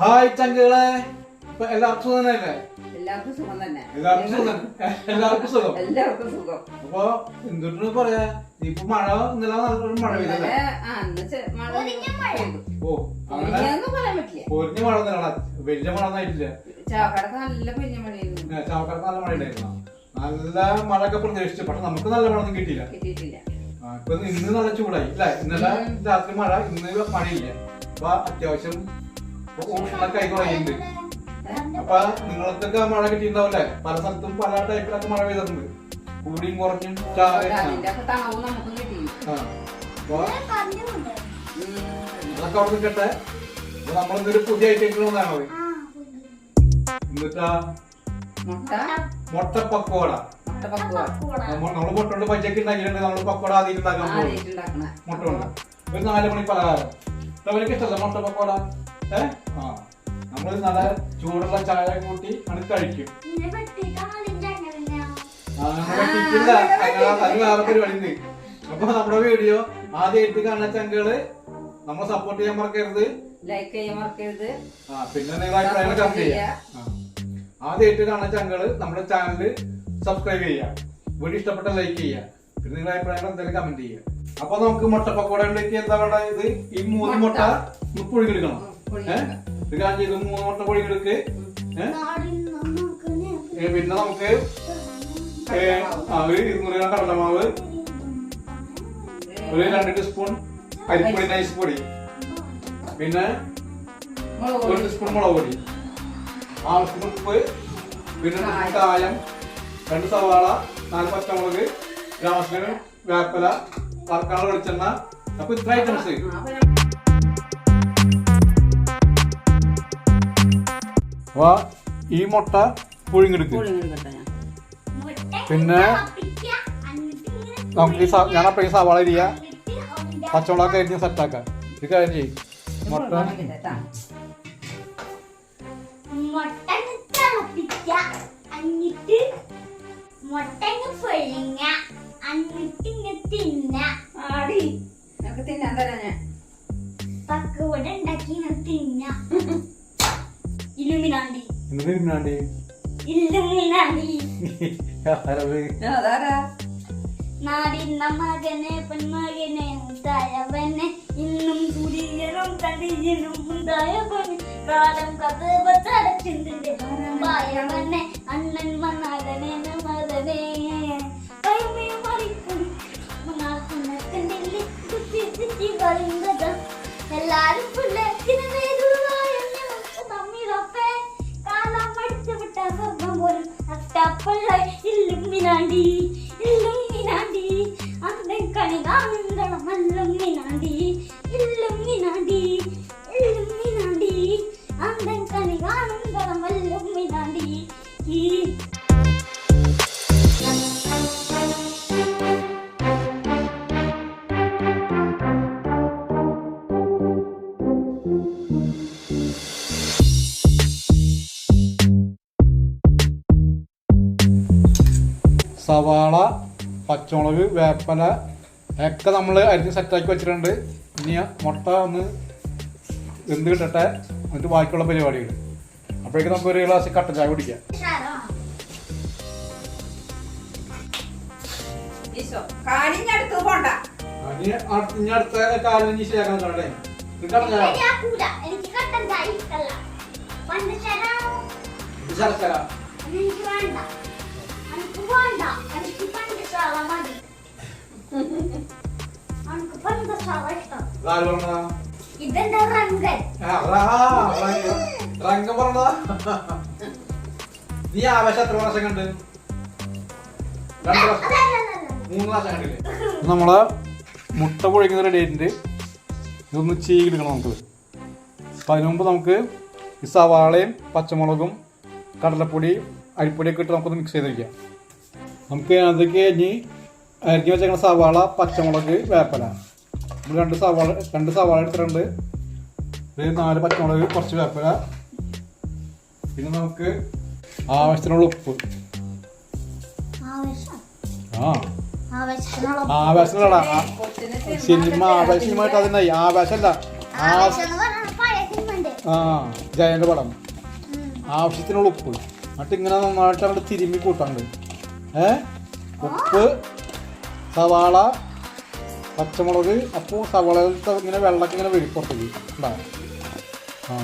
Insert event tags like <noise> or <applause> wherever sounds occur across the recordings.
Hi ചങ്കുകളെ. ഇപ്പൊ എല്ലാവർക്കും സുഖം തന്നെ എല്ലാവർക്കും സുഖം തന്നെ. എല്ലാവർക്കും സുഖം എല്ലാവർക്കും സുഖം. <laughs> എല്ലാവർക്കും സുഖം. അപ്പൊ എന്തുകൊണ്ട് പറയാ? ഇപ്പൊ മഴ ഇന്നലെ നടക്കുന്ന മഴ പെയ്തല്ലേ ഓ അങ്ങനെ പൊരിഞ്ഞ മഴ ഒന്നും വലിയ മഴ ഒന്നും ആയിട്ടില്ല. ചാവക്കടക്ക് നല്ല പൊരിഞ്ഞ മഴയൊന്നും ചാവക്കാർക്ക് നല്ല മഴ ഉണ്ടായിരുന്നു. നല്ല മഴയൊക്കെ പ്രതീക്ഷിച്ചു. പക്ഷെ നമുക്ക് നല്ല മഴ ഒന്നും കിട്ടിയില്ല. കിട്ടിയിട്ടില്ല. ഇപ്പൊ ഇന്ന് നല്ല ചൂടായി. ഇല്ല ഇന്നലെ രാത്രി മഴ ഇന്ന് മഴയില്ല. അപ്പൊ അത്യാവശ്യം തുടങ്ങിയിട്ടുണ്ട് അപ്പൊ നിങ്ങൾക്കൊക്കെ മഴ കിട്ടിയിട്ടുണ്ടാവില്ലേ? പല സ്ഥലത്തും പല ടൈപ്പിലൊക്കെ മഴ പെയ്തിട്ടുണ്ട്. കൂടിയും കുറഞ്ഞും. അതൊക്കെ അവിടെ നിൽക്കട്ടെ നമ്മളിന്നൊരു പുതിയ ഐറ്റം വന്നാണത് എന്നിട്ടാ? മുട്ട? മുട്ട പക്കോട. നമ്മൾ മുട്ട കൊണ്ട് പച്ചക്ക് ഉണ്ടാക്കിയിട്ടുണ്ട്. നമ്മൾ പക്കോട ആദ്യം ഉണ്ടാക്കാൻ പോകും മുട്ട കൊണ്ട്. ഒരു നാല് മണി പലഹാരം അവർക്ക് ഇഷ്ടമല്ല മുട്ട പക്കോട? ആ. നമ്മൾ നല്ല ചൂടുള്ള ചായ കൂട്ടി ആണ് കഴിക്കും. അത് വേറെ പരിപാടി അപ്പൊ നമ്മുടെ വീഡിയോ ആദ്യമായിട്ട് കാണുന്ന ചങ്കുകൾ നമ്മൾ സപ്പോർട്ട് ചെയ്യാൻ മറക്കരുത്. ലൈക്ക് ചെയ്യാൻ മറക്കരുത്. ആ പിന്നെ നിങ്ങൾ അഭിപ്രായങ്ങൾ കമന്റ് ചെയ്യാം. ആ. ആദ്യമായിട്ട് കാണുന്ന ചങ്കുകൾ നമ്മുടെ ചാനൽ സബ്സ്ക്രൈബ് ചെയ്യാം. വീഡിയോ ഇഷ്ടപ്പെട്ട ലൈക്ക് ചെയ്യാം. പിന്നെ നിങ്ങളുടെ അഭിപ്രായങ്ങൾ എന്തായാലും കമന്റ് ചെയ്യാം. അപ്പൊ നമുക്ക് മുട്ട പക്കോട ഉണ്ടാക്കി എന്താ ഇത് ഈ മൂന്ന് മുട്ട. മുട്ട. ഇത് കാണിച്ച് ഇത് മൂന്ന് മുട്ട പുഴുകിയെടുക്ക് ഏഹ് പിന്നെ നമുക്ക് ഒരു ഇരുന്നൂറ് ഗ്രാം കടലമാവ് ഒരു രണ്ട് ടീസ്പൂൺ അരിപ്പൊടി നൈസ് പൊടി. പിന്നെ ഒരു. ടീസ്പൂൺ മുളക് പൊടി ആവശ്യത്തിന് ഉപ്പ് പിന്നെ. കായം. രണ്ട് സവാള നാല് പച്ചമുളക് ഗ്രാമത്തിന് വേപ്പല വർക്കാള വെളിച്ചെണ്ണ. അപ്പൊ ഇത്ര ഐറ്റംസ് ആ, അപ്പൊ ഞാൻ- അപ്പൊ ഈ മുട്ട പുഴുങ്ങിയെടുക്കും. പിന്നെ നമുക്ക് ഈ ഞാൻ അപ്പം ഈ സവാള അരിയ. പച്ചമുളകൊക്കെ അരിഞ്ഞ് സെറ്റാക്കാം ഇത് കാര്യം ചെയ്യും. മുട്ട. തിന്നാൻ തരാം ഞാൻ. പക്കവട ഉണ്ടാക്കി തിന്ന. <laughs> ഇലുമിനാണ്ടി എന്ത് തിന്നാണ്ടി ഇലുമിനാണ്ടി അതാരാ നാടിന്ന മകനെ പെൺമകനെ മുത്തായവനെ ഇന്നും സൂര്യനും കണ്ടിനും മുണ്ടായവനെ കാലം കഥ വച്ചടച്ചിന്റെ പായവനെ അണ്ണൻ മന്നാകനെ മകനെ കൈമേ മറിക്കും കണ്ടില്ലേ കുത്തി കുത്തി പറയുന്നത് నాంది ఇల్లుమ్మి నాంది అందం కనిగా అందల మల్లుమ్మి నాంది ఇల్లుమ్మి నాంది ఇల్లుమ్మి నాంది అందం కనిగా అందల మల్లుమ్మి నాంది ఈ പച്ചമുളക് വേപ്പല ഒക്കെ നമ്മൾ അരിഞ്ഞ് സെറ്റാക്കി വെച്ചിട്ടുണ്ട്. ഇനി മുട്ട ഒന്ന് എന്ത് കിട്ടട്ടെ. എന്നിട്ട് ബാക്കിയുള്ള പരിപാടികൾ അപ്പോഴേക്കും നമുക്ക് ഒരു ഗ്ലാസ് കട്ടൻ ചായ കുടിക്കാം. അടുത്ത് ഇനി കാലിന് കട്ടൻ ചായ? എനിക്ക് കട്ടൻ ചായ ഇഷ്ടല്ല. പഞ്ചസാര ഇത് ശർക്കര എനിക്ക് വേണ്ട. എനിക്ക് വേണ്ട. എനിക്ക് പഞ്ചസാര മതി. എനിക്ക് പഞ്ചസാര ഇഷ്ടം ഇതാര് പറഞ്ഞതാ ഇതെന്റെ റങ്കൻ ആ, റാ, റങ്ക- റങ്കം പറഞ്ഞതാ നീ ആവേശം എത്ര പ്രാവശ്യം കണ്ട് രണ്ട് മൂന്ന് പ്രാവശ്യം കണ്ടില്ലേ നമ്മളെ മുട്ട പൊഴിക്കുന്ന ഡേറ്റിന്റെ ഇതൊന്ന് ചീകിടുക്കണം നമുക്ക്. അപ്പം അതിന് മുമ്പ് നമുക്ക് ഈ സവാളയും പച്ചമുളകും കടലപ്പൊടി അരിപ്പൊടിയൊക്കെ ഇട്ട് നമുക്കൊന്ന് മിക്സ് ചെയ്ത് വയ്ക്കാം നമുക്ക് അതൊക്കെ ഇനി അരിഞ്ഞ് വെച്ചേക്കുന്ന സവാള പച്ചമുളക് വേപ്പല നമ്മൾ രണ്ട് സവാള രണ്ട് സവാള എടുത്തിട്ടുണ്ട്. ഒരു നാല് പച്ചമുളക് കുറച്ച് വേപ്പല പിന്നെ നമുക്ക് ആവശ്യത്തിനുള്ള ഉപ്പ്. ആ. കൊച്ചിന് സിനിമ ആവേശമായിട്ട് അതിനായി ആവേശമല്ല ആ ജയന്റെ പടം. ആവശ്യത്തിനുള്ള ഉപ്പ്. എന്നിട്ട് ഇങ്ങനെ നന്നായിട്ട് അങ്ങോട്ട് തിരുമ്മി കൂട്ടാണ്ട് ഏ? ഉപ്പ് സവാള പച്ചമുളക് അപ്പോൾ സവാളയിലത്തെ ഇങ്ങനെ വെള്ളമൊക്കെ ഇങ്ങനെ വരും പുറത്തേക്ക്. ഉണ്ടാവും ആ.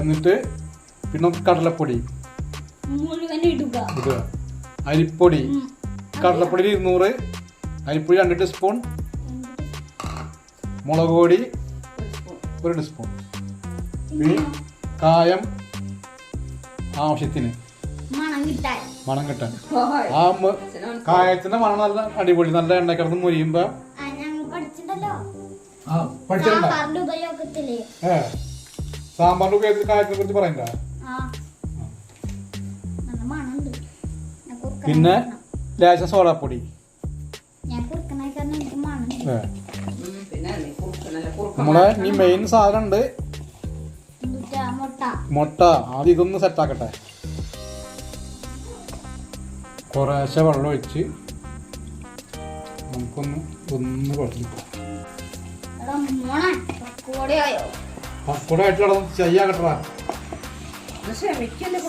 എന്നിട്ട് പിന്നെ കടലപ്പൊടി ഇടുക. അരിപ്പൊടി. കടലപ്പൊടി ഇരുന്നൂറ്. അരിപ്പൊടി രണ്ട് ടീസ്പൂൺ. മുളക് പൊടി ഒരു സ്പൂൺ ഒരു ടീസ്പൂൺ. പിന്നെ കായം ആവശ്യത്തിന്. മണം കിട്ടാൻ. ആ കായത്തിന്റെ മണം നല്ല അടിപൊളി നല്ല എണ്ണ കിടന്ന് മുരിയുമ്പോ സാമ്പാറിന്റെ ഉപയോഗത്തിൽ കായത്തിനെ കുറിച്ച് പറയണ്ട. ആ. നല്ല മണമുണ്ട്. ഞാൻ കുറുക്കനെ പിന്നെ. ലേശം സോഡാപ്പൊടി. നമ്മളെ ഈ മെയിൻ സാധനം ഉണ്ട്. മുട്ട. ആദ്യം ഇതൊന്ന് സെറ്റാക്കട്ടെ കുറേശ്ശെ വെള്ളം ഒഴിച്ച് നമുക്കൊന്ന് ഒന്ന് പക്കുവടയായോ? പക്കൂടെ ആയിട്ട് കിടന്ന് ചെയ്യാക്കട്ടാ ഇത് ക്ഷമിക്കല്ലേ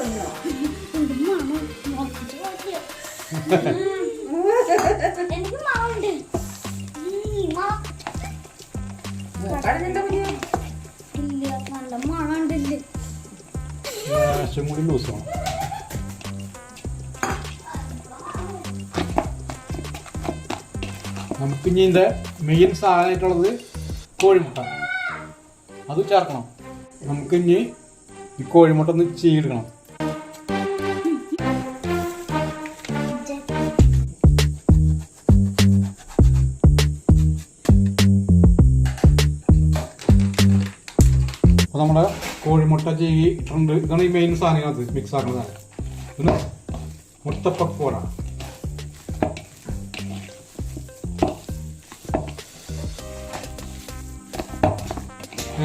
വേണം നമുക്ക് ഇനി ഇതിന്റെ മെയിൻ സാധനമായിട്ടുള്ളത് കോഴിമുട്ട. അത് ചേർക്കണം. നമുക്ക് ഇനി ഈ കോഴിമുട്ട ഒന്ന് ചീടണം അപ്പോൾ നമ്മുടെ കോഴിമുട്ട ചെയ്യിട്ടുണ്ട് ഇതാണ് ഈ മെയിൻ സാധനങ്ങളത് മിക്സ് ആക്കുന്നത് പിന്നെ മുട്ടപ്പക്കോട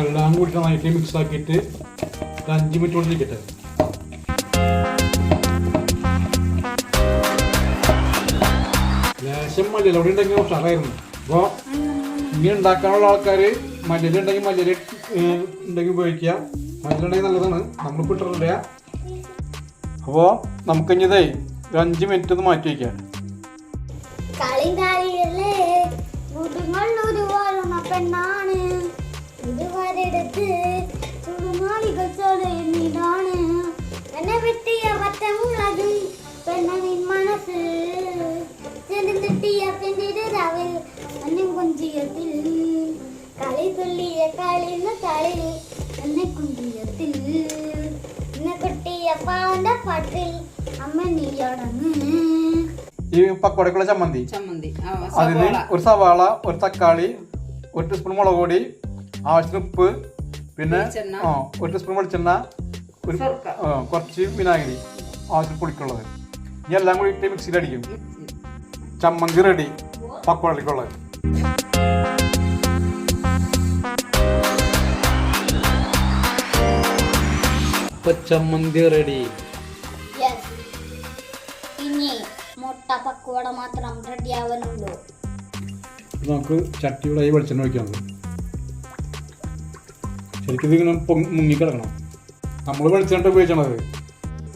എല്ലാം കൂടി നന്നായിട്ട് മിക്സ് ആക്കിയിട്ട് അഞ്ച് മിനിറ്റ് കൊണ്ട് ഇരിക്കട്ടെ. ലേശം മല്ലിയിലൂടെ ഉണ്ടെങ്കിൽ ഉഷാറായിരുന്നു അപ്പോൾ ഇങ്ങനെ ഉണ്ടാക്കാനുള്ള ആൾക്കാർ മല്ലിയില ഉണ്ടെങ്കിൽ മല്ലിയില ഉണ്ടെങ്കിൽ ഉപയോഗിക്കുക. മല്ലിയില ഉണ്ടെങ്കിൽ നല്ലതാണ്. നമ്മൾ ഇട്ടിട്ടില്ല അപ്പോൾ നമുക്കിഞ്ഞതേ ഒരു അഞ്ച് മിനിറ്റ് ഒന്ന് മാറ്റി വയ്ക്കാം. മുതുങ്ങൾ ഉരുവാളുന്ന പെണ്ണാണ്. ഇതുവരെടുത്ത് ചുടുമാളികൾ ചൊല്ലുന്നതാണ് എന്നെ വെട്ടിയ പച്ചമുളകും പെണ്ണനിൻ മനസ്സ് ചെറുതിട്ടിയ പെണ്ണിരവിൽ എന്നെ കൊഞ്ചിയത്തിൽ കളി തുള്ളിയ കളിന്ന കളി എന്നെ കുഞ്ചിയത്തിൽ എന്നെ കൊട്ടിയ പാവന്റെ പാട്ടിൽ അമ്മ നീയടങ്ങ് ഈ പക്കോടക്കുള്ള ചമ്മന്തി ചമ്മന്തി ആ, അതിന് സവാള ഒരു സവാള ഒരു തക്കാളി ഒരു ടീസ്പൂൺ മുളക് പൊടി ആവശ്യത്തിന് ഉപ്പ് പിന്നെ. ആ ഒരു ടീസ്പൂൺ വെളിച്ചെണ്ണ ഒരു കുറച്ച് വിനാഗിരി ആവശ്യത്തിന് പുളിക്കുള്ളത് ഇനി എല്ലാം കൂടി ഇട്ട് മിക്സിയിൽ അടിക്കും. ചമ്മന്തി റെഡി പക്കോളിക്കുള്ളത് ചമ്മന്തി റെഡി ഇനി മുട്ട പക്കുവട മാത്രം റെഡി നമുക്ക് ചട്ടിയുടെ ഈ വെളിച്ചെണ്ണ ഒഴിക്കാം. ശരിക്കും ഇതിങ്ങനെ മുങ്ങി മുങ്ങിക്കിടക്കണം നമ്മൾ വെളിച്ചെണ്ണ ഉപയോഗിക്കണത്.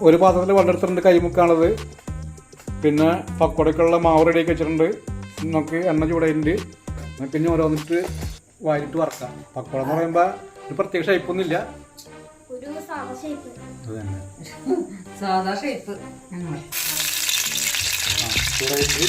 ഒരു പാത്രത്തിൽ വെള്ളം എടുത്തിട്ടുണ്ട് കൈമുക്കാണത്. പിന്നെ പക്കോടക്കുള്ള മാവ് റെഡിയാക്കി വെച്ചിട്ടുണ്ട്. നമുക്ക് എണ്ണ ചൂടായിട്ടുണ്ട്. എന്നാൽ പിന്നെ ഓരോന്നിട്ട് വാരിട്ട് വറക്കാം. പക്കോട എന്ന് പറയുമ്പോൾ ഒരു പ്രത്യേക ഷേപ്പൊന്നുമില്ല ഒരു സാധാ ഷേപ്പ് ചൂടായിട്ട്.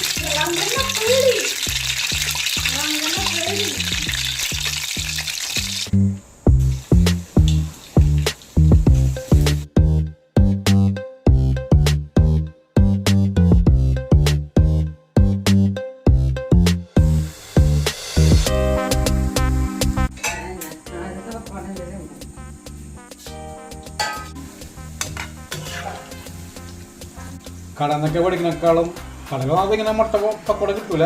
കടന്നൊക്കെ പഠിക്കണേക്കാളും കടകൾ ഇങ്ങനെ മുട്ട പക്കോട കിട്ടൂല.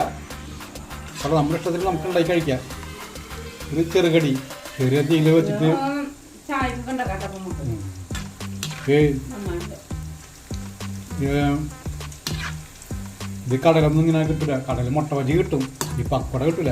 അപ്പോൾ നമ്മുടെ ഇഷ്ടത്തിൽ നമുക്ക് ഉണ്ടാക്കി കഴിക്കാം. ഇത് ചെറുകടി ചെറിയ തീയിൽ വെച്ചിട്ട്. ഇത് കടലൊന്നും ഇങ്ങനെ കിട്ടൂല. കടൽ മുട്ട വജി കിട്ടും. ഈ പക്കോട കിട്ടൂല.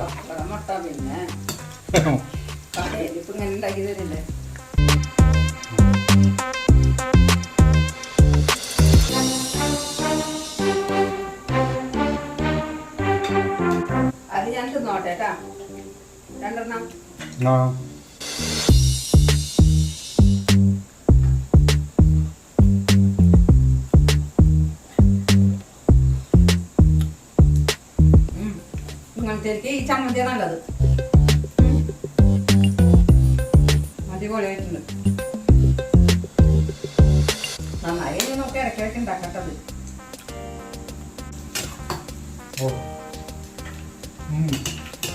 ഉം. ഇങ്ങനത്തേക്ക് ഈ ചമ്മന്തിയാണ് നല്ലത്. അടിപൊളിയായിട്ടുണ്ട്. നന്നായി നമുക്ക് ഇടയ്ക്കിടയ്ക്ക് ഉണ്ടാക്കട്ടത്.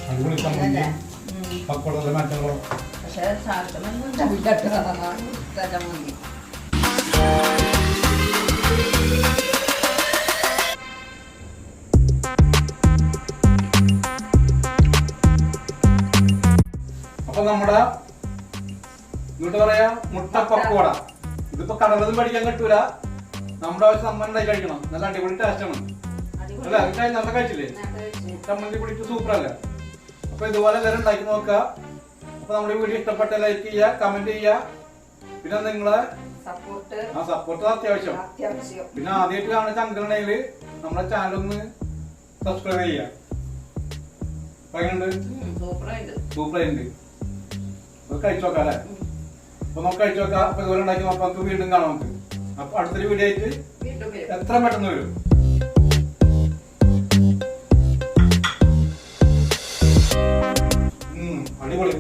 അടിപൊളി ചമ്മന്തി. പക്ഷേ സാധനമൊന്നും അതാണ് ചമ്മന്തി അപ്പൊ നമ്മുടെ എന്നിട്ട് പറയാ മുട്ട പക്കോട ഇതിപ്പോ കടലതും പഠിക്കാൻ കിട്ടൂല. നമ്മുടെ ആവശ്യം സമ്മാനം ഉണ്ടായി കഴിക്കണം. നല്ല അടിപൊളി ടേസ്റ്റ് ആണ്. അല്ല? അത് കഴിഞ്ഞ നല്ല കഴിച്ചില്ലേ? ചമ്മന്തി പിടിച്ച് സൂപ്പർ അല്ലേ? അപ്പൊ ഇതുപോലെ എല്ലാവരും ഉണ്ടാക്കി നോക്കുക. അപ്പൊ നമ്മുടെ വീഡിയോ ഇഷ്ടപ്പെട്ട ലൈക്ക് ചെയ്യുക കമന്റ് ചെയ്യുക. പിന്നെ നിങ്ങളെ സപ്പോർട്ട് ആ സപ്പോർട്ട് അത്യാവശ്യം. പിന്നെ ആദ്യമായിട്ട് കാണുന്ന ചങ്കറുണ്ടെങ്കിൽ നമ്മുടെ ചാനൽ ഒന്ന് സബ്സ്ക്രൈബ് ചെയ്യാം പറയുന്നുണ്ട് സൂപ്പറായിട്ട് സൂപ്പർ ഉണ്ട് നമുക്ക് കഴിച്ചു നോക്കാം അല്ലേ? അപ്പൊ നമുക്ക് കഴിച്ചു നോക്കാം. അപ്പൊ ഇതുപോലെ ഉണ്ടാക്കി നോക്കാം. നമുക്ക് വീണ്ടും കാണാം നമുക്ക്. അപ്പൊ അടുത്തൊരു വീഡിയോ ആയിട്ട് എത്ര പെട്ടെന്ന് വരും? അടിപൊളി.